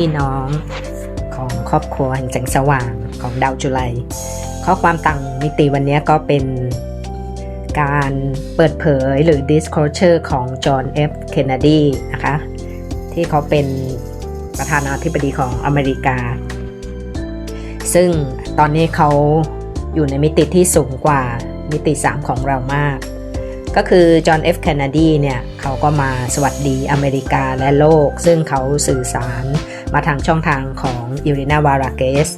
วัสดีค่ะพี่น้องของครอบครัวแห่งแสงสว่างของดาวจุไลข้อความต่างมิติวันนี้ก็เป็นการเปิดเผยหรือ disclosure ของจอห์น F. Kennedy นะคะ ที่เขาเป็นประธานาธิบดีของอเมริกา ซึ่งตอนนี้เขาอยู่ในมิติที่สูงกว่ามิติ 3 ของเรามาก ก็คือจอห์นเอฟเคนเนดีเนี่ย เขาก็มาสวัสดีอเมริกาและโลก ซึ่งเขาสื่อสาร มาทางช่องทางของอิรินาวาราเกส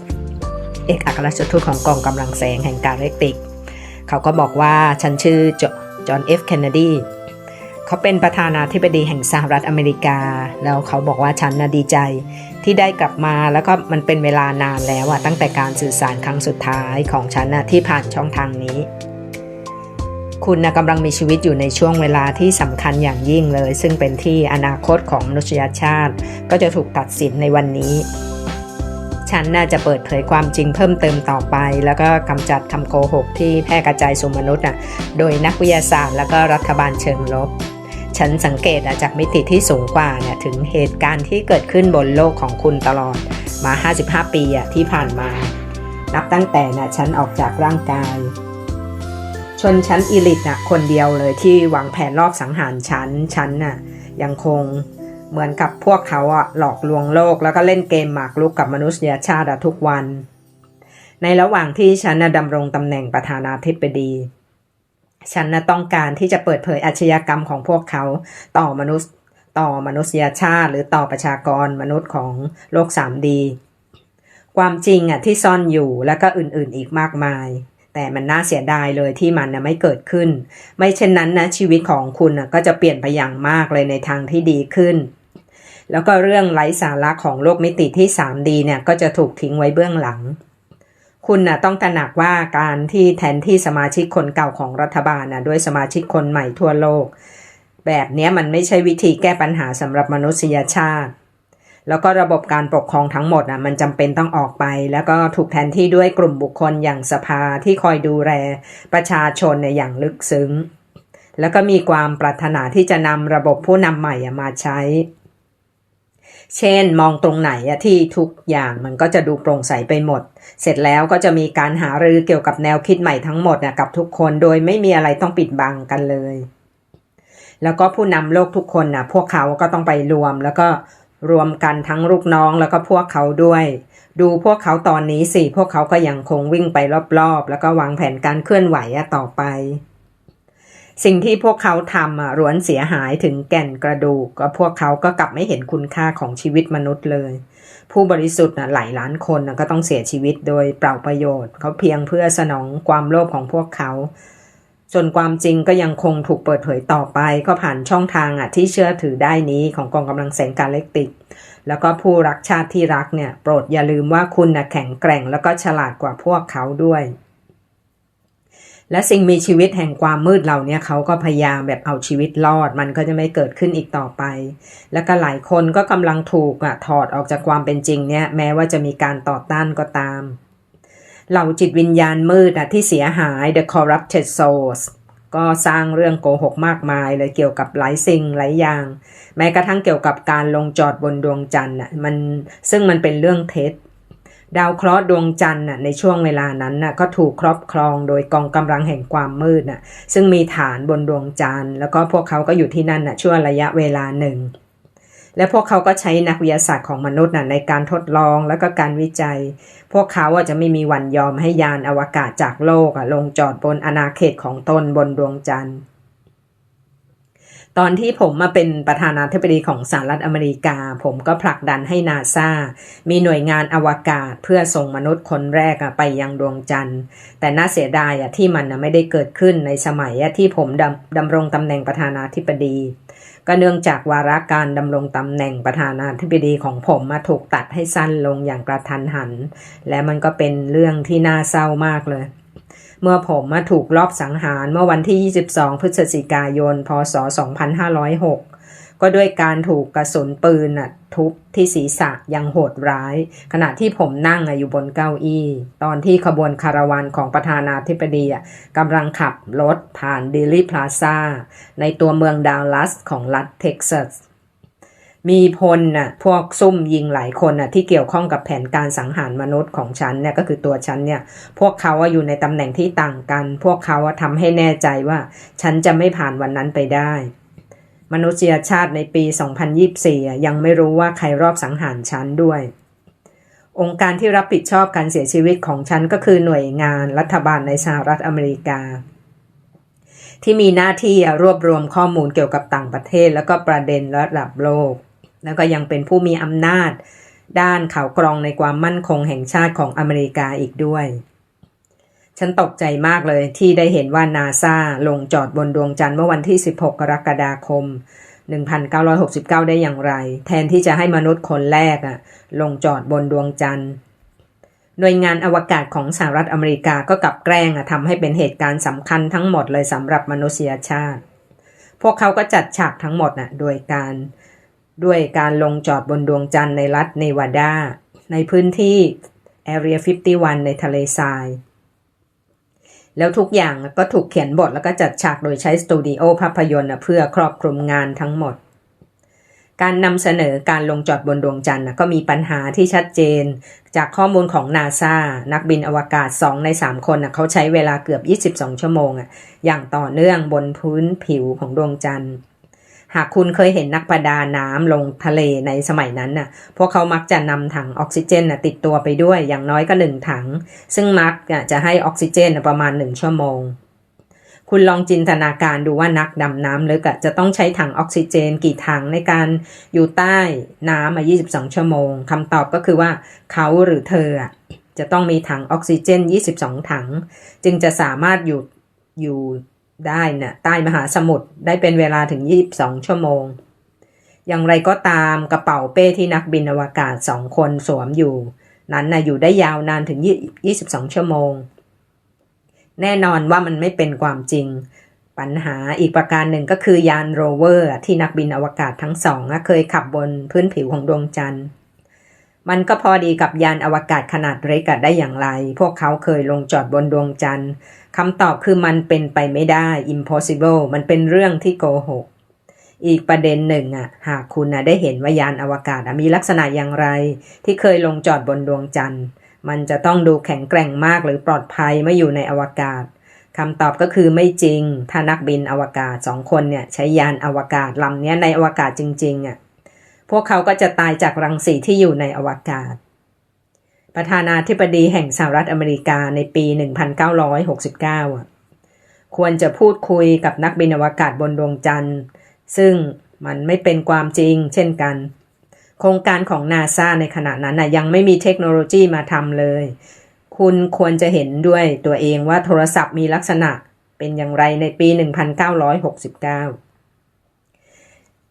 เอกอัครราชทูตของกองกำลังแสงแห่งการเล็กติก เขาก็บอกว่าฉันชื่อจอห์นเอฟเคนเนดีเขาเป็นประธานาธิบดีแห่งสหรัฐอเมริกา แล้วเขาบอกว่าฉันน่ะดีใจที่ได้กลับมาแล้วก็มันเป็นเวลานานแล้วอะตั้งแต่การสื่อสารครั้งสุดท้ายของฉันนะที่ผ่านช่องทางนี้ คุณนะกำลังมีชีวิตอยู่ในช่วงเวลาที่สำคัญอย่างยิ่งเลย ซึ่งเป็นที่อนาคตของมนุษยชาติ ก็จะถูกตัดสินในวันนี้ ฉันน่าจะเปิดเผยความจริงเพิ่มเติมต่อไป แล้วก็กำจัดคำโกหกที่แพร่กระจายสู่มนุษย์น่ะโดยนักวิทยาศาสตร์ แล้วก็รัฐบาลเชิงลบ ฉันสังเกตจากมิติที่สูงกว่าเนี่ยถึงเหตุการณ์ที่เกิดขึ้นบนโลกของคุณตลอดมา 55 ปีที่ผ่านมา นับตั้งแต่นะฉันออกจากร่างกาย ชนชั้นอีลิตน่ะคนเดียวเลยที่วางแผนรอบสังหารฉันฉันน่ะยังคงเหมือนกับพวกเขาอะหลอกลวงโลกแล้วก็เล่นเกมหมากรุกกับมนุษยชาติทุกวัน ในระหว่างที่ฉันน่ะดำรงตำแหน่งประธานาธิบดี ฉันนะต้องการที่จะเปิดเผยอาชญากรรมของพวกเขาต่อมนุษย์ต่อมนุษยชาติ หรือต่อประชากรมนุษย์ของโลก 3D ความจริงอะที่ซ่อนอยู่แล้วก็อื่นๆอีกมากมาย แต่มันน่าเสียดายเลยที่มันนะไม่เกิดขึ้น ไม่เช่นนั้นนะชีวิตของคุณนะก็จะเปลี่ยนไปอย่างมากเลยในทางที่ดีขึ้น แล้วก็เรื่องไร้สาระของโลกมิติที่ 3D เนี่ยก็จะถูกทิ้งไว้เบื้องหลัง คุณนะต้องตระหนักว่าการที่แทนที่สมาชิกคนเก่าของรัฐบาลนะด้วยสมาชิกคนใหม่ทั่วโลก แบบนี้มันไม่ใช่วิธีแก้ปัญหาสำหรับมนุษยชาติ แล้วก็ระบบการปกครองทั้งหมดนะมันจำเป็นต้องออกไป แล้วก็ถูกแทนที่ด้วยกลุ่มบุคคลอย่างสภาที่คอยดูแลประชาชนในอย่างลึกซึ้ง แล้วก็มีความปรารถนาที่จะนำระบบผู้นำใหม่มาใช้ เช่นมองตรงไหนอะที่ทุกอย่างมันก็จะดูโปร่งใสไปหมด เสร็จแล้วก็จะมีการหารือเกี่ยวกับแนวคิดใหม่ทั้งหมดนะกับทุกคนโดยไม่มีอะไรต้องปิดบังกันเลยแล้วก็ผู้นำโลกทุกคนนะพวกเขาก็ต้องไปรวม แล้วก็ รวมกันทั้งลูกน้องแล้วก็พวกเขาด้วย ดูพวกเขาตอนนี้สิ พวกเขาก็ยังคงวิ่งไปรอบๆ แล้วก็วางแผนการเคลื่อนไหวต่อไป สิ่งที่พวกเขาทำอะล้วนเสียหายถึงแก่นกระดูกก็พวกเขาก็กลับไม่เห็นคุณค่าของชีวิตมนุษย์เลย ผู้บริสุทธิ์นะหลายล้านคนนะก็ต้องเสียชีวิตโดยเปล่าประโยชน์ เขาเพียงเพื่อสนองความโลภของพวกเขา จนความจริงก็ยังคงถูกเปิดเผยต่อไป ก็ผ่านช่องทางอะที่เชื่อถือได้นี้ของกองกำลังแสงกาเล็กติกแล้วก็ผู้รักชาติที่รักเนี่ย โปรดอย่าลืมว่าคุณนะแข็งแกร่งแล้วก็ฉลาดกว่าพวกเขาด้วย และสิ่งมีชีวิตแห่งความมืดเหล่านี้เขาก็พยายามแบบเอาชีวิตรอด มันก็จะไม่เกิดขึ้นอีกต่อไป แล้วก็หลายคนก็กำลังถูกอะถอดออกจากความเป็นจริงเนี่ยแม้ว่าจะมีการต่อต้านก็ตาม เหล่าจิตวิญญาณมืดอะที่เสียหาย The Corrupted Souls ก็สร้างเรื่องโกหกมากมายเลยเกี่ยวกับหลายสิ่งหลายอย่าง แม้กระทั่งเกี่ยวกับการลงจอดบนดวงจันทร์อะมันซึ่งมันเป็นเรื่องเท็จ ดาวเคราะห์ดวงจันทร์น่ะในช่วงเวลานั้นน่ะก็ถูกครอบครองโดยกองกำลังแห่งความมืดน่ะซึ่งมีฐานบนดวงจันทร์แล้วก็พวกเขาก็อยู่ที่นั่นน่ะช่วงระยะเวลาหนึ่ง และพวกเขาก็ใช้นักวิทยาศาสตร์ของมนุษย์น่ะในการทดลองแล้วก็การวิจัย พวกเขาจะไม่มีวันยอมให้ยานอวกาศจากโลกอะลงจอดบนอาณาเขตของตนบนดวงจันทร์ ตอนที่ผมมาเป็นประธานาธิบดีของสหรัฐอเมริกา ผมก็ผลักดันให้นาซามีหน่วยงานอวกาศเพื่อส่งมนุษย์คนแรกไปยังดวงจันทร์ แต่น่าเสียดายที่มันไม่ได้เกิดขึ้นในสมัยที่ผมดำดำรงตำแหน่งประธานาธิบดี ก็เนื่องจากวาระการดำรงตำแหน่งประธานาธิบดีของผมมาถูกตัดให้สั้นลงอย่างกระทันหัน และมันก็เป็นเรื่องที่น่าเศร้ามากเลย เมื่อผมมาถูกลอบสังหารเมื่อวันที่ 22 พฤศจิกายน พศ 2506 ก็ด้วยการถูกกระสุนปืนทุบที่ศีรษะยังโหดร้าย ขณะที่ผมนั่งอยู่บนเก้าอี้ ตอนที่ขบวนคาราวานของประธานาธิบดีกำลังขับรถผ่านดิลลี่พลาซาในตัวเมืองดัลลัสของรัฐเท็กซัส มีพลน่ะพวกซุ่มยิงหลายคนน่ะที่เกี่ยวข้องกับแผนการสังหารมนุษย์ของฉันเนี่ยก็คือตัวฉันเนี่ย พวกเขาอะอยู่ในตำแหน่งที่ต่างกัน พวกเขาอะทำให้แน่ใจว่า ฉันจะไม่ผ่านวันนั้นไปได้ มนุษยชาติในปี 2024 ยังไม่รู้ว่าใครรอบสังหารฉันด้วย องค์การที่รับผิดชอบการเสียชีวิตของฉันก็คือหน่วยงานรัฐบาลในสหรัฐอเมริกาที่มีหน้าที่รวบรวมข้อมูลเกี่ยวกับต่างประเทศ แล้วก็ประเด็นระดับโลก แล้วก็ยังเป็นผู้มีอำนาจ ด้านข่าวกรองในความมั่นคงแห่งชาติของอเมริกาอีกด้วย ฉันตกใจมากเลยที่ได้เห็นว่านาซาลงจอดบนดวงจันทร์เมื่อวันที่ 16 กรกฎาคม 1969 ได้อย่างไร แทนที่จะให้มนุษย์คนแรกอะลงจอดบนดวงจันทร์หน่วยงานอวกาศของสหรัฐอเมริกาก็กลับแกล้งอะทำให้เป็นเหตุการณ์สำคัญทั้งหมดเลยสำหรับมนุษยชาติ พวกเขาก็จัดฉากทั้งหมดน่ะโดยการ ด้วยการลงจอดบนดวงจันทร์ในรัฐเนวาดา ในพื้นที่ Area 51 ในทะเลทราย แล้วทุกอย่างก็ถูกเขียนบทแล้วก็จัดฉากโดยใช้สตูดิโอภาพยนตร์เพื่อครอบคลุมงานทั้งหมด การนำเสนอการลงจอดบนดวงจันทร์ก็มีปัญหาที่ชัดเจน จากข้อมูลของนาซานักบินอวกาศ 2 ใน 3 คนเขาใช้เวลาเกือบ 22 ชั่วโมง อย่างต่อเนื่องบนพื้นผิวของดวงจันทร์ หากคุณเคยเห็นนักประดาน้ำลงทะเลในสมัยนั้นน่ะ พวกเขามักจะนำถังออกซิเจนติดตัวไปด้วยอย่างน้อยก็หนึ่งถัง ซึ่งมักจะให้ออกซิเจนประมาณหนึ่งชั่วโมง คุณลองจินตนาการดูว่านักดำน้ำลึกจะต้องใช้ถังออกซิเจนกี่ถังในการอยู่ใต้น้ำมา 22 ชั่วโมงคำตอบก็คือว่าเขาหรือเธอจะต้องมีถังออกซิเจน 22 ถัง จึงจะสามารถอยู่อยู่ ได้นะ่ะใต้มหาสมุทรได้เป็นเวลาถึง 22 ชั่วโมง อย่างไรก็ตามกระเป๋าเป้ที่นักบินอวกาศสองคนสวมอยู่ นั้นนะอยู่ได้ยาวนานถึง 22 ชั่วโมง แน่นอนว่ามันไม่เป็นความจริง ปัญหาอีกประการหนึ่งก็คือยานโรเวอร์ที่นักบินอวกาศทั้งสองเคยขับบนพื้นผิวของดวงจันทร์มันก็พอดีกับยานอวกาศขนาดเล็กได้อย่างไร พวกเขาเคยลงจอดบนดวงจันทร์ คำตอบคือมันเป็นไปไม่ได้ impossible มันเป็นเรื่องที่โกหก อีกประเด็นหนึ่งอะ หากคุณนะได้เห็นว่ายานอวกาศมีลักษณะอย่างไร ที่เคยลงจอดบนดวงจันทร์ มันจะต้องดูแข็งแกร่งมากหรือปลอดภัยเมื่ออยู่ในอวกาศคำตอบก็คือไม่จริง ถ้านักบินอวกาศสองคนเนี่ยใช้ยานอวกาศลำนี้ในอวกาศจริงๆอะ พวกเขาก็จะตายจากรังสีที่อยู่ในอวกาศ ประธานาธิบดีแห่งสหรัฐอเมริกาในปี 1969 ควรจะพูดคุยกับนักบินอวกาศบนดวงจันทร์ ซึ่งมันไม่เป็นความจริงเช่นกัน โครงการของนาซาในขณะนั้นยังไม่มีเทคโนโลยีมาทำเลย คุณควรจะเห็นด้วยตัวเองว่าโทรศัพท์มีลักษณะเป็นอย่างไรในปี 1969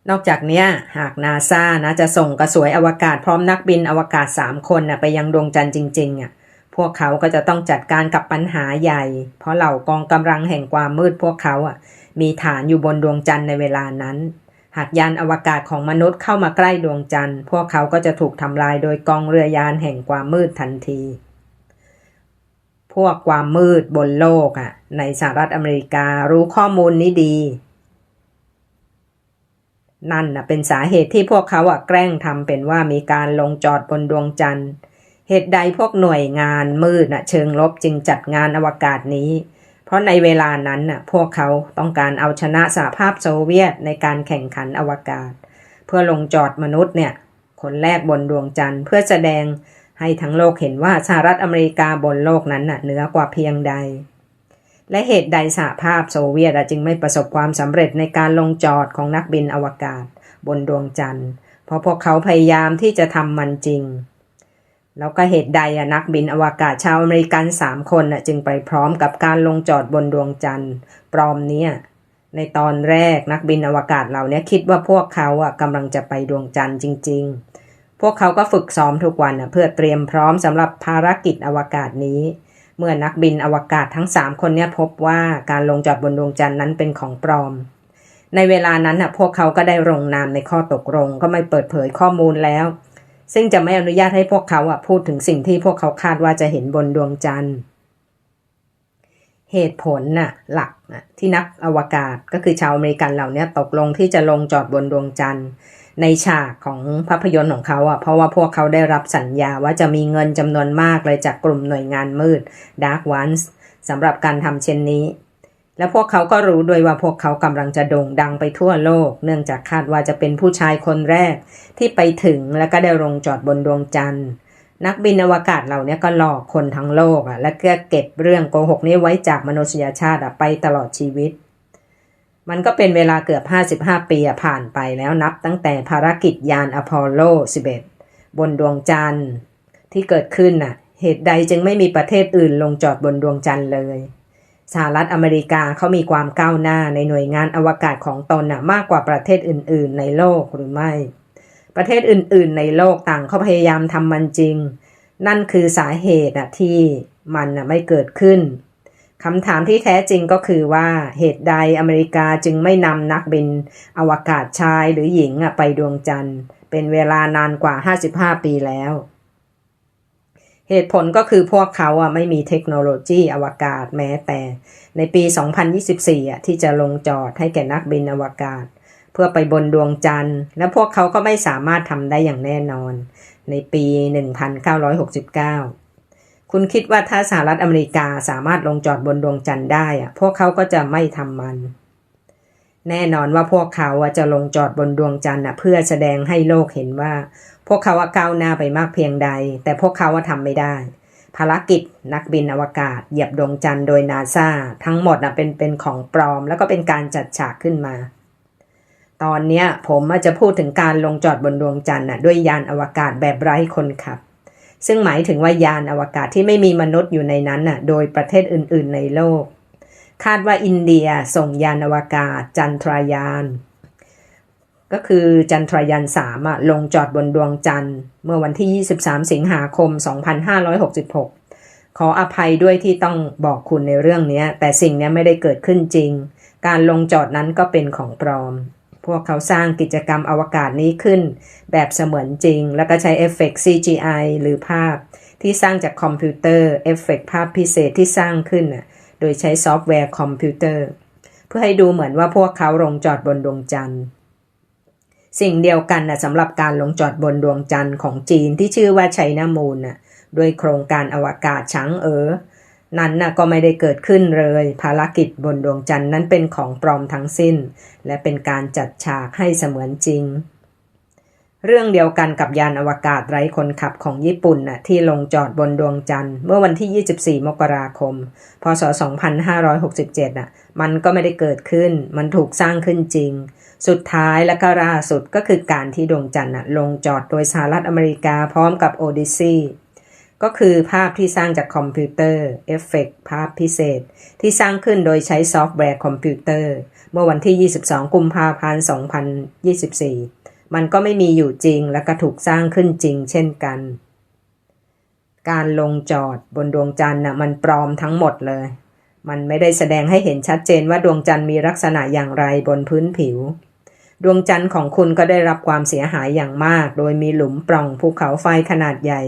นอกจากนี้หากนาซานะจะส่งกระสวยอวกาศพร้อมนักบินอวกาศ 3 คนนะไปยังดวงจันทร์จริงๆอะพวกเขาก็จะต้องจัดการกับปัญหาใหญ่ เพราะเหล่ากองกำลังแห่งความมืดพวกเขาอะมีฐานอยู่บนดวงจันทร์ในเวลานั้น หากยานอวกาศของมนุษย์เข้ามาใกล้ดวงจันทร์ พวกเขาก็จะถูกทำลายโดยกองเรือยานแห่งความมืดทันที พวกความมืดบนโลกอะในสหรัฐอเมริการู้ข้อมูลนี้ดี นั่นนะเป็นสาเหตุที่พวกเขาอะแกล้งทำเป็นว่ามีการลงจอดบนดวงจันทร์ เหตุใดพวกหน่วยงานมืดนะเชิงลบจึงจัดงานอวกาศนี้ เพราะในเวลานั้นน่ะพวกเขาต้องการเอาชนะสหภาพโซเวียตในการแข่งขันอวกาศ เพื่อลงจอดมนุษย์เนี่ยคนแรกบนดวงจันทร์เพื่อแสดงให้ทั้งโลกเห็นว่าสหรัฐอเมริกาบนโลกนั้นน่ะเหนือกว่าเพียงใด และเหตุใดสหภาพโซเวียตจึงไม่ประสบความสำเร็จในการลงจอดของนักบินอวกาศ บนดวงจันทร์ เพราะพวกเขาพยายามที่จะทำมันจริง แล้วก็เหตุใดนักบินอวกาศชาวอเมริกันสามคนจึงไปพร้อมกับการลงจอดบนดวงจันทร์ ปลอมนี้ในตอนแรกนักบินอวกาศเหล่านี้คิดว่าพวกเขาอะกำลังจะไปดวงจันทร์จริง ๆ พวกเขาก็ฝึกซ้อมทุกวันเพื่อเตรียมพร้อมสำหรับภารกิจอวกาศนี้ เมื่อนักบินอวกาศทั้งสามคนนี้พบว่าการลงจอดบนดวงจันทร์นั้นเป็นของปลอม ในเวลานั้นน่ะพวกเขาก็ได้ลงนามในข้อตกลงก็ไม่เปิดเผยข้อมูลแล้ว ซึ่งจะไม่อนุญาตให้พวกเขาอะพูดถึงสิ่งที่พวกเขาคาดว่าจะเห็นบนดวงจันทร์ เหตุผลน่ะหลักนะที่นักอวกาศก็คือชาวอเมริกันเหล่านี้ตกลงที่จะลงจอดบนดวงจันทร์ ในฉากของภาพยนตร์ของเขาอะเพราะว่าพวกเขาได้รับสัญญาว่าจะมีเงินจำนวนมากเลยจากกลุ่มหน่วยงานมืด Dark Ones สำหรับการทำเช่นนี้ และพวกเขาก็รู้ด้วยว่าพวกเขากำลังจะโด่งดังไปทั่วโลก เนื่องจากคาดว่าจะเป็นผู้ชายคนแรกที่ไปถึงแล้วก็ได้ลงจอดบนดวงจันทร์ นักบินอวกาศเหล่านี้ก็หลอกคนทั้งโลกอะและก็เก็บเรื่องโกหกนี้ไว้จากมนุษยชาติอะไปตลอดชีวิต มันก็เป็นเวลาเกือบ 55 ปีอะผ่านไปแล้วนับตั้งแต่ภารกิจยานอพอลโล 11 บนดวงจันทร์ที่เกิดขึ้นน่ะ เหตุใดจึงไม่มีประเทศอื่นลงจอดบนดวงจันทร์เลยสหรัฐอเมริกาเขามีความก้าวหน้าในหน่วยงานอวกาศของตนน่ะมากกว่าประเทศอื่น ๆ ในโลกหรือไม่ ประเทศอื่น ๆ ในโลกต่างเขาพยายามทำมันจริง นั่นคือสาเหตุน่ะที่มันน่ะไม่เกิดขึ้นคำถามที่แท้จริงก็คือว่าเหตุใดอเมริกาจึงไม่นำนักบินอวกาศชายหรือหญิงไปดวงจันทร์ เป็นเวลานานกว่า 55 ปีแล้ว เหตุผลก็คือพวกเขาอะไม่มีเทคโนโลยีอวกาศแม้แต่ ในปี 2024อะที่จะลงจอดให้แก่นักบินอวกาศ เพื่อไปบนดวงจันทร์ และพวกเขาก็ไม่สามารถทำได้อย่างแน่นอน ในปี 1969 คุณคิดว่าถ้าสหรัฐอเมริกาสามารถลงจอดบนดวงจันทร์ได้อะพวกเขาก็จะไม่ทำมัน แน่นอนว่าพวกเขาอะจะลงจอดบนดวงจันทร์อะเพื่อแสดงให้โลกเห็นว่า พวกเขาอะก้าวหน้าไปมากเพียงใด แต่พวกเขาอะทำไม่ได้ภารกิจนักบินอวกาศเหยียบดวงจันทร์โดยนาซาทั้งหมดอะเป็นเป็นของปลอม แล้วก็เป็นการจัดฉากขึ้นมา ตอนเนี้ยผมจะพูดถึงการลงจอดบนดวงจันทร์ด้วยยานอวกาศแบบไร้คนขับ ซึ่งหมายถึงว่ายานอวกาศที่ไม่มีมนุษย์อยู่ในนั้นน่ะโดยประเทศอื่น ๆ ในโลก คาดว่าอินเดียส่งยานอวกาศจันทรายาน ก็คือจันทรายาน3อะลงจอดบนดวงจันทร์ เมื่อวันที่ 23 สิงหาคม 2566 ขออภัยด้วยที่ต้องบอกคุณในเรื่องนี้แต่สิ่งนี้ไม่ได้เกิดขึ้นจริง การลงจอดนั้นก็เป็นของปลอม พวกเขาสร้างกิจกรรมอวกาศนี้ขึ้น แบบเสมือนจริง แล้วก็ใช้เอฟเฟกต์ CGI หรือภาพ ที่สร้างจากคอมพิวเตอร์เอฟเฟกต์ภาพพิเศษที่สร้างขึ้น โดยใช้ซอฟต์แวร์คอมพิวเตอร์ เพื่อให้ดูเหมือนว่าพวกเขาลงจอดบนดวงจันทร์ สิ่งเดียวกันนะสำหรับการลงจอดบนดวงจันทร์ของจีนที่ชื่อว่าไชน่ามูนน่ะด้วยโครงการอวกาศช้างเอ๋อ นั้นน่ะก็ไม่ได้เกิดขึ้นเลย ภารกิจบนดวงจันทร์นั้นเป็นของปลอมทั้งสิ้น และเป็นการจัดฉากให้เสมือนจริง เรื่องเดียวกันกับยานอวกาศไร้คนขับของญี่ปุ่นน่ะที่ลงจอดบนดวงจันทร์เมื่อวันที่ 24 มกราคม พศ 2567น่ะมันก็ไม่ได้เกิดขึ้น มันถูกสร้างขึ้นจริง สุดท้ายและก็ล่าสุดก็คือการที่ดวงจันทร์น่ะลงจอดโดยสหรัฐอเมริกาพร้อมกับโอดิซี ก็คือภาพที่สร้างจากคอมพิวเตอร์เอฟเฟกภาพพิเศษ ที่สร้างขึ้นโดยใช้ซอฟต์แวร์คอมพิวเตอร์ เมื่อวันที่ 22 กุมภาพันธ์ 2024 มันก็ไม่มีอยู่จริงและก็ถูกสร้างขึ้นจริงเช่นกัน การลงจอดบนดวงจันทร์น่ะมันปลอมทั้งหมดเลย มันไม่ได้แสดงให้เห็นชัดเจนว่าดวงจันทร์มีลักษณะอย่างไรบนพื้นผิว ดวงจันทร์ของคุณก็ได้รับความเสียหายอย่างมาก โดยมีหลุมปล่องภูเขาไฟขนาดใหญ่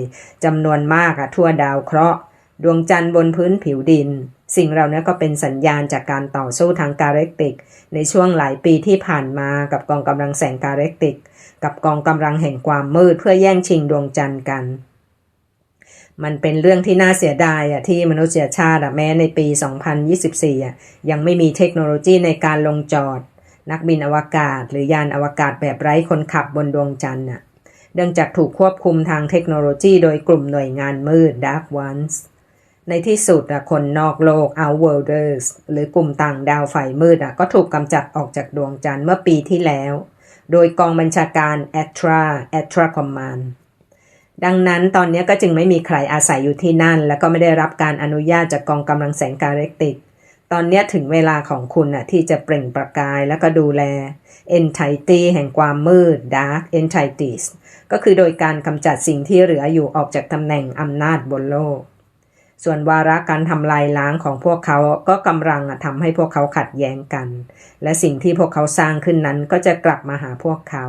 จำนวนมากอะทั่วดาวเคราะห์ ดวงจันทร์บนพื้นผิวดิน สิ่งเหล่านี้ก็เป็นสัญญาณจากการต่อสู้ทางกาแล็กติก ในช่วงหลายปีที่ผ่านมากับกองกำลังแสงกาแล็กติก กับกองกำลังแห่งความมืดเพื่อแย่งชิงดวงจันทร์กันมันเป็นเรื่องที่น่าเสียดายอะที่มนุษยชาติอะแม้ในปี 2024อะยังไม่มีเทคโนโลยีในการลงจอด นักบินอวกาศ หรือยานอวกาศแบบไร้คนขับบนดวงจันทร์น่ะเนื่องจากถูกควบคุมทางเทคโนโลยีโดยกลุ่มหน่วยงานมืด Dark Ones ในที่สุดอะคนนอกโลก Outworlders หรือกลุ่มต่างดาวฝ่ายมืดอะก็ถูกกำจัดออกจากดวงจันทร์เมื่อปีที่แล้ว โดยกองบัญชาการ ATRA ATRA Command ดังนั้นตอนนี้ก็จึงไม่มีใครอาศัยอยู่ที่นั่น และก็ไม่ได้รับการอนุญาตจากกองกำลังแสงกาแล็กติก ตอนนี้ถึงเวลาของคุณน่ะที่จะเปล่งประกายแล้วก็ดูแล Entity แห่งความมืด Dark Entities ก็คือโดยการกำจัดสิ่งที่เหลืออยู่ออกจากตำแหน่งอำนาจบนโลก ส่วนวาระการทำลายล้างของพวกเขาก็กำลังทำให้พวกเขาขัดแย้งกัน และสิ่งที่พวกเขาสร้างขึ้นนั้นก็จะกลับมาหาพวกเขา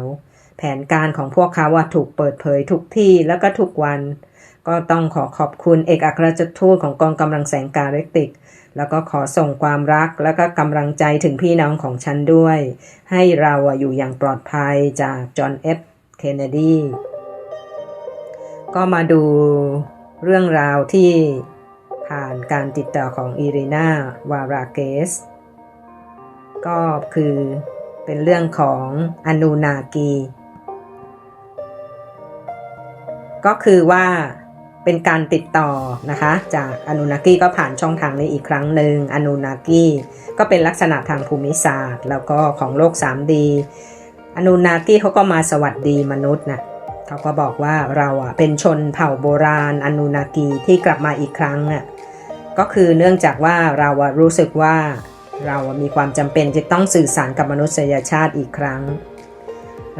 แผนการของพวกเขาว่าถูกเปิดเผยทุกที่แล้วก็ทุกวัน ก็ต้องขอขอบคุณเอกอัครราชทูตของกองกำลังแสงกาเรกติก แล้วก็ขอส่งความรักและก็กำลังใจถึงพี่น้องของฉันด้วย ให้เราอะอยู่อย่างปลอดภัยจากจอห์นเอฟเคนเนดีก็มาดูเรื่องราวที่ผ่านการติดต่อของอีรีนาวาราเกส ก็คือเป็นเรื่องของอนูนากี ก็คือว่า เป็นการติดต่อนะคะ จากอนูนากีก็ผ่านช่องทางนี้อีกครั้งหนึ่งอนูนากีก็เป็นลักษณะทางภูมิศาสตร์ แล้วก็ของโลก 3D อนูนากีเขาก็มาสวัสดีมนุษย์นะเขาก็บอกว่าเราอะเป็นชนเผ่าโบราณอนูนากีที่กลับมาอีกครั้งอะก็คือเนื่องจากว่าเราอะรู้สึกว่าเรามีความจำเป็นจะต้องสื่อสารกับมนุษยชาติอีกครั้ง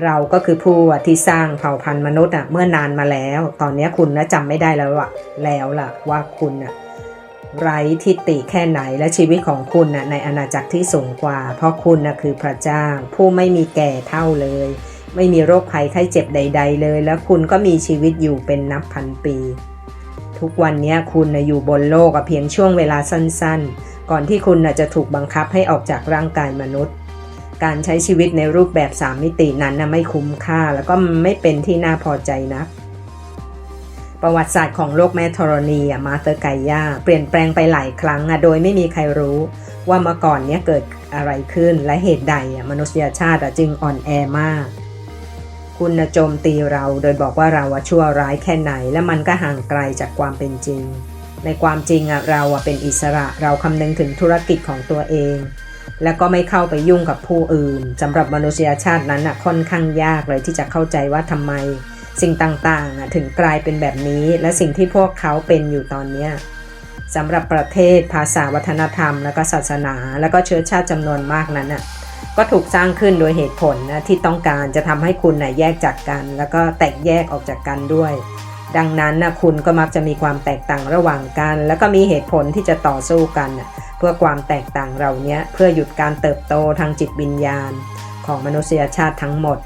เราก็คือผู้ที่สร้างเผ่าพันธุ์มนุษย์อะเมื่อนานมาแล้ว ตอนนี้คุณนะจำไม่ได้แล้วอะแล้วล่ะว่าคุณอะไร้ทิฏฐิแค่ไหนและชีวิตของคุณน่ะในอาณาจักรที่สูงกว่า เพราะคุณน่ะคือพระเจ้า ผู้ไม่มีแก่เท่าเลย ไม่มีโรคภัยไข้เจ็บใด ๆ เลย แล้วคุณก็มีชีวิตอยู่เป็นนับพันปี ทุกวันนี้คุณนะอยู่บนโลกเพียงช่วงเวลาสั้นๆ ก่อนที่คุณนะจะถูกบังคับให้ออกจากร่างกายมนุษย์ การใช้ชีวิตในรูปแบบสามมิตินั้นนะไม่คุ้มค่า แล้วก็ไม่เป็นที่น่าพอใจนักประวัติศาสตร์ของโลกแม่ธรณีอะมาเตอร์ไกยาเปลี่ยนแปลงไปหลายครั้งโดยไม่มีใครรู้ว่าเมื่อก่อนเนี้ยเกิดอะไรขึ้นและเหตุใดมนุษยชาติจึงอ่อนแอมาก คุณโจมตีเราโดยบอกว่าเราชั่วร้ายแค่ไหน และมันก็ห่างไกลจากความเป็นจริง ในความจริงเราเป็นอิสระเราคำนึงถึงธุรกิจของตัวเอง แล้วก็ไม่เข้าไปยุ่งกับผู้อื่นสำหรับมนุษยชาตินั้นอะค่อนข้างยากเลยที่จะเข้าใจว่าทำไม สิ่งต่างๆอะถึงกลายเป็นแบบนี้ และสิ่งที่พวกเขาเป็นอยู่ตอนนี้สำหรับประเทศภาษาวัฒนธรรม และก็ศาสนา แล้วก็เชื้อชาติจำนวนมากนั้นอะก็ถูกสร้างขึ้นโดยเหตุผลนะที่ต้องการจะทำให้คุณนะแยกจากกัน แล้วก็แตกแยกออกจากกันด้วยดังนั้นนะคุณก็มักจะมีความแตกต่างระหว่างกัน แล้วก็มีเหตุผลที่จะต่อสู้กันนะ พื่อความแตกต่างเราเนี้ยเพื่อหยุดการเติบโตทางจิตวิญญาณ ของมนุษยชาติทั้งหมด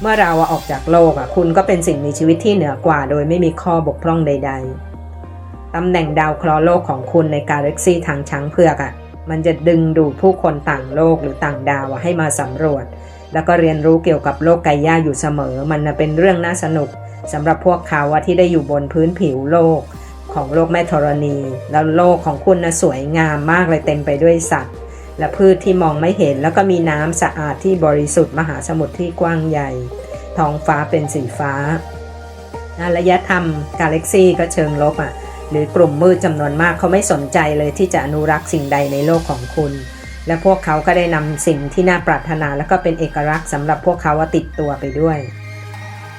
เมื่อเราออกจากโลกอะคุณก็เป็นสิ่งมีชีวิตที่เหนือกว่า โดยไม่มีข้อบกพร่องใด ๆตำแหน่งดาวเคราะห์โลกของคุณในกาแล็กซีทางช้างเผือกอะมันจะดึงดูดผู้คนต่างโลกหรือต่างดาวให้มาสำรวจ แล้วก็เรียนรู้เกี่ยวกับโลกไกย่าอยู่เสมอ มันเป็นเรื่องน่าสนุกสำหรับพวกเขาที่ได้อยู่บนพื้นผิวโลก ของโลกแม่ธรณี แล้วโลกของคุณนะสวยงามมากเลยเต็มไปด้วยสัตว์ และพืชที่มองไม่เห็น แล้วก็มีน้ำสะอาดที่บริสุทธิ์มหาสมุทรที่กว้างใหญ่ ท้องฟ้าเป็นสีฟ้าอารยธรรมกาแล็กซี่ก็เชิงลบอะหรือกลุ่มมืดจำนวนมากเขาไม่สนใจเลยที่จะอนุรักษ์สิ่งใดในโลกของคุณ และพวกเขาก็ได้นำสิ่งที่น่าปรารถนา และก็เป็นเอกลักษณ์สำหรับพวกเขาว่าติดตัวไปด้วย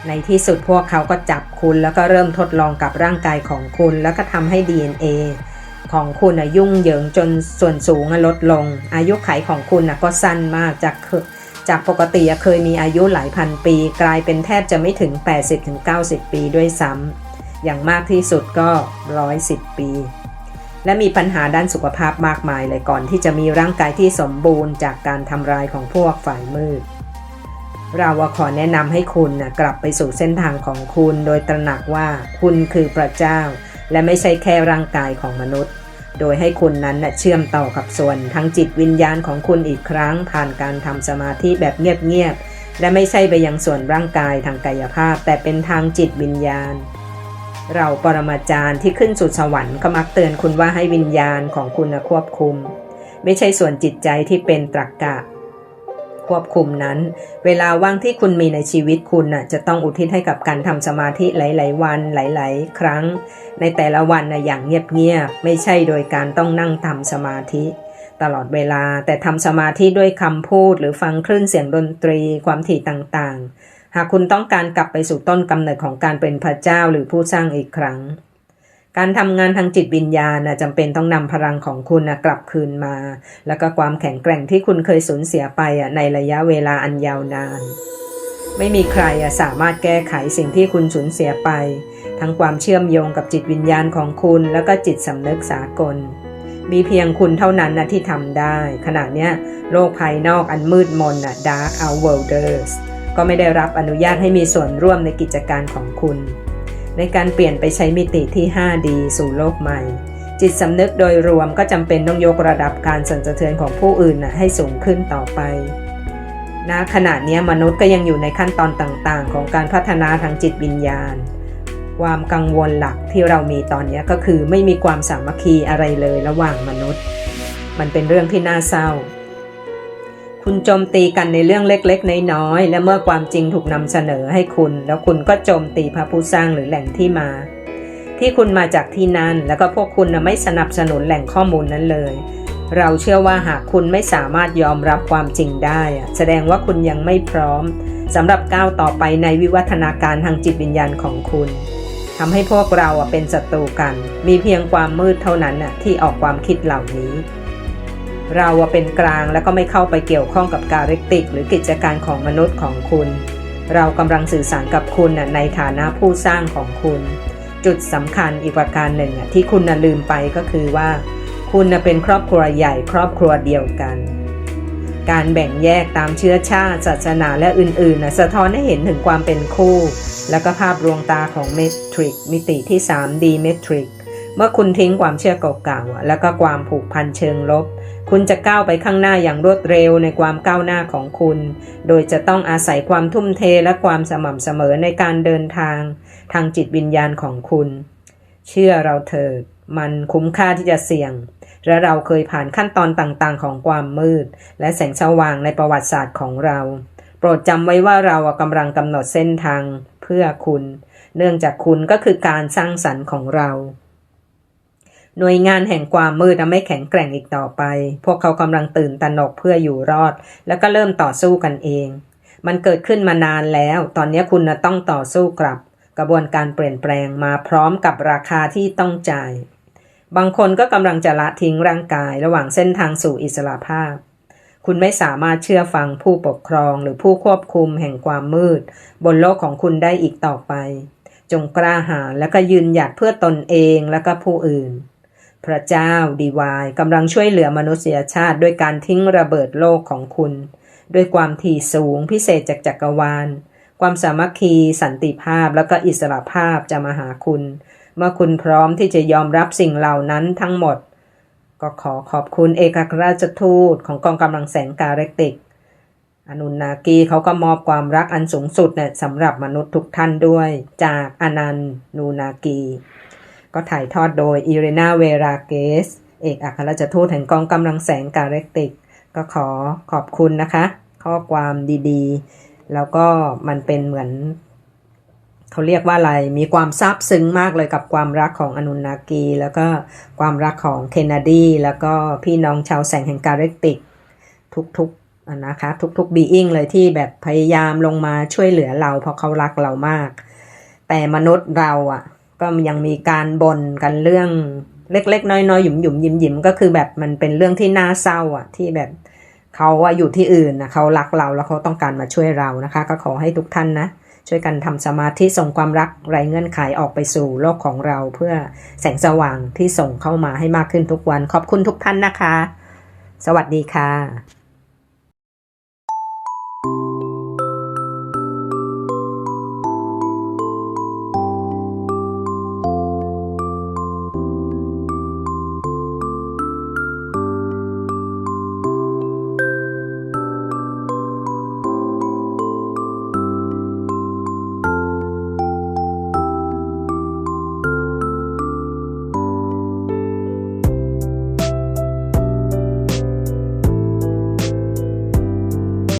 ในที่สุดพวกเขาก็จับคุณแล้วก็เริ่มทดลองกับร่างกายของคุณแล้วก็ทำให้ DNA ของคุณนะยุ่งเหยิงจนส่วนสูงลดลง อายุไขของคุณก็สั้นมากจากจากปกติเคยมีอายุหลายพันปี กลายเป็นแทบจะไม่ถึง 80-90 ปีด้วยซ้ำอย่างมากที่สุดก็ร้อยสิบปี และมีปัญหาด้านสุขภาพมากมายเลยก่อนที่จะมีร่างกายที่สมบูรณ์จากการทำลายของพวกฝ่ายมืด เราขอแนะนำให้คุณนะกลับไปสู่เส้นทางของคุณโดยตระหนักว่าคุณคือพระเจ้า และไม่ใช่แค่ร่างกายของมนุษย์ โดยให้คุณนั้นนะเชื่อมต่อกับส่วน ทั้งจิตวิญญาณของคุณอีกครั้ง ผ่านการทำสมาธิแบบเงียบๆและไม่ใช่ไปยังส่วนร่างกายทางกายภาพ แต่เป็นทางจิตวิญญาณ เราปรมาจารย์ที่ขึ้นสู่สวรรค์ก็มักเตือนคุณว่าให้วิญญาณของคุณควบคุม ไม่ใช่ส่วนจิตใจที่เป็นตรรกกะ ควบคุมนั้น เวลาว่างที่คุณมีในชีวิตคุณน่ะจะต้องอุทิศให้กับการทำสมาธิหลาย ๆ วันหลาย ๆ ครั้ง ในแต่ละวันนะอย่างเงียบ ๆ ไม่ใช่โดยการต้องนั่งทำสมาธิตลอดเวลาแต่ทำสมาธิด้วยคำพูดหรือฟังคลื่นเสียงดนตรีความถี่ต่าง ๆ หากคุณต้องการกลับไปสู่ต้นกำเนิดของการเป็นพระเจ้าหรือผู้สร้างอีกครั้ง การทำงานทางจิตวิญญาณจำเป็นต้องนำพลังของคุณกลับคืนมา แล้วก็ความแข็งแกร่งที่คุณเคยสูญเสียไปในระยะเวลาอันยาวนาน ไม่มีใครสามารถแก้ไขสิ่งที่คุณสูญเสียไป ทั้งความเชื่อมโยงกับจิตวิญญาณของคุณแล้วก็จิตสำนึกสากล มีเพียงคุณเท่านั้นนะที่ทำได้ ขณะนี้โลกภายนอกอันมืดมนนะ Dark Outworlders ก็ไม่ได้รับอนุญาตให้มีส่วนร่วมในกิจการของคุณ ในการเปลี่ยนไปใช้มิติที่ 5D สู่โลกใหม่ จิตสำนึกโดยรวมก็จำเป็นต้องยกระดับการสั่นสะเทือนของผู้อื่นนะให้สูงขึ้นต่อไปณขณะนี้มนุษย์ก็ยังอยู่ในขั้นตอนต่างๆ ของการพัฒนาทางจิตวิญญาณ ความกังวลหลักที่เรามีตอนนี้ก็คือไม่มีความสามัคคีอะไรเลยระหว่างมนุษย์ มันเป็นเรื่องที่น่าเศร้า คุณโจมตีกันในเรื่องเล็กๆ น้อยๆ และเมื่อความจริงถูกนำเสนอให้คุณ แล้วคุณก็โจมตีพระผู้สร้างหรือแหล่งที่มา ที่คุณมาจากที่นั่น แล้วก็พวกคุณไม่สนับสนุนแหล่งข้อมูลนั้นเลย เราเชื่อว่าหากคุณไม่สามารถยอมรับความจริงได้ แสดงว่าคุณยังไม่พร้อมสำหรับก้าวต่อไปในวิวัฒนาการทางจิตวิญญาณของคุณทำให้พวกเราเป็นศัตรูกัน มีเพียงความมืดเท่านั้นที่ออกความคิดเหล่านี้ เราเป็นกลางแล้วก็ไม่เข้าไปเกี่ยวข้องกับการเรกติก หรือกิจการของมนุษย์ของคุณ เรากำลังสื่อสารกับคุณในฐานะผู้สร้างของคุณ จุดสำคัญอีกประการหนึ่งที่คุณลืมไปก็คือว่า คุณเป็นครอบครัวใหญ่ครอบครัวเดียวกัน การแบ่งแยกตามเชื้อชาติศาสนาและอื่นๆนะสะท้อนให้เห็นถึงความเป็นคู่ แล้วก็ภาพลวงตาของเมทริกมิติที่ 3D เมทริกเมื่อคุณทิ้งความเชื่อเก่าๆ แล้วก็ความผูกพันเชิงลบ คุณจะก้าวไปข้างหน้าอย่างรวดเร็วในความก้าวหน้าของคุณ โดยจะต้องอาศัยความทุ่มเทและความสม่ำเสมอในการเดินทาง ทางจิตวิญญาณของคุณ เชื่อเราเถิด มันคุ้มค่าที่จะเสี่ยง และเราเคยผ่านขั้นตอนต่างๆ ของความมืด และแสงสว่างในประวัติศาสตร์ของเรา โปรดจำไว้ว่าเรากำลังกำหนดเส้นทางเพื่อคุณ เนื่องจากคุณก็คือการสร้างสรรค์ของเรา หน่วยงานแห่งความมืดไม่แข็งแกร่งอีกต่อไป พวกเขากำลังตื่นตระหนกเพื่ออยู่รอด แล้วก็เริ่มต่อสู้กันเอง มันเกิดขึ้นมานานแล้ว ตอนนี้คุณต้องต่อสู้กลับ กระบวนการเปลี่ยนแปลงมาพร้อมกับราคาที่ต้องจ่าย บางคนก็กำลังจะละทิ้งร่างกายระหว่างเส้นทางสู่อิสระภาพ คุณไม่สามารถเชื่อฟังผู้ปกครองหรือผู้ควบคุมแห่งความมืด บนโลกของคุณได้อีกต่อไป จงกล้าหาญและก็ยืนหยัดเพื่อตนเองและก็ผู้อื่น พระเจ้าดีวายกำลังช่วยเหลือมนุษยชาติด้วยการทิ้งระเบิดโลกของคุณ ด้วยความถี่สูงพิเศษจากจักรวาล ความสามัคคี สันติภาพแล้วก็อิสระภาพจะมาหาคุณ เมื่อคุณพร้อมที่จะยอมรับสิ่งเหล่านั้นทั้งหมด ก็ขอขอบคุณเอกอัครราชทูตของกองกำลังแสงกาเรกติก อนุนากีเขาก็มอบความรักอันสูงสุดเนี่ยสำหรับมนุษย์ทุกท่านด้วย จากอนันต์นูนากี ก็ถ่ายทอดโดยอิเรนาเวราเกส เอกอัครราชทูตแห่งกองกำลังแสงกาเรกติก ก็ขอขอบคุณนะคะ ข้อความดีๆ แล้วก็มันเป็นเหมือน เขาเรียกว่าอะไร มีความซาบซึ้งมากเลยกับความรักของอนุนากี แล้วก็ความรักของเคนเนดีแล้วก็พี่น้องชาวแสงแห่งกาเรกติก ทุกๆนะคะ ทุกๆบีอิงเลยที่แบบพยายามลงมาช่วยเหลือเราเพราะเขารักเรามาก แต่มนุษย์เราอะ ก็ยังมีการบ่นกันเรื่องเล็ก ๆ น้อยๆหยุมหยุมยิ้มยิ้มๆก็คือแบบมันเป็นเรื่องที่น่าเศร้าอะที่แบบเขาอะอยู่ที่อื่นนะเขารักเราแล้วเขาต้องการมาช่วยเรานะคะ ก็ขอให้ทุกท่านนะช่วยกันทำสมาธิส่งความรักไร้เงื่อนไขออกไปสู่โลกของเราเพื่อแสงสว่างที่ส่งเข้ามาให้มากขึ้นทุกวัน ขอบคุณทุกท่านนะคะ สวัสดีค่ะ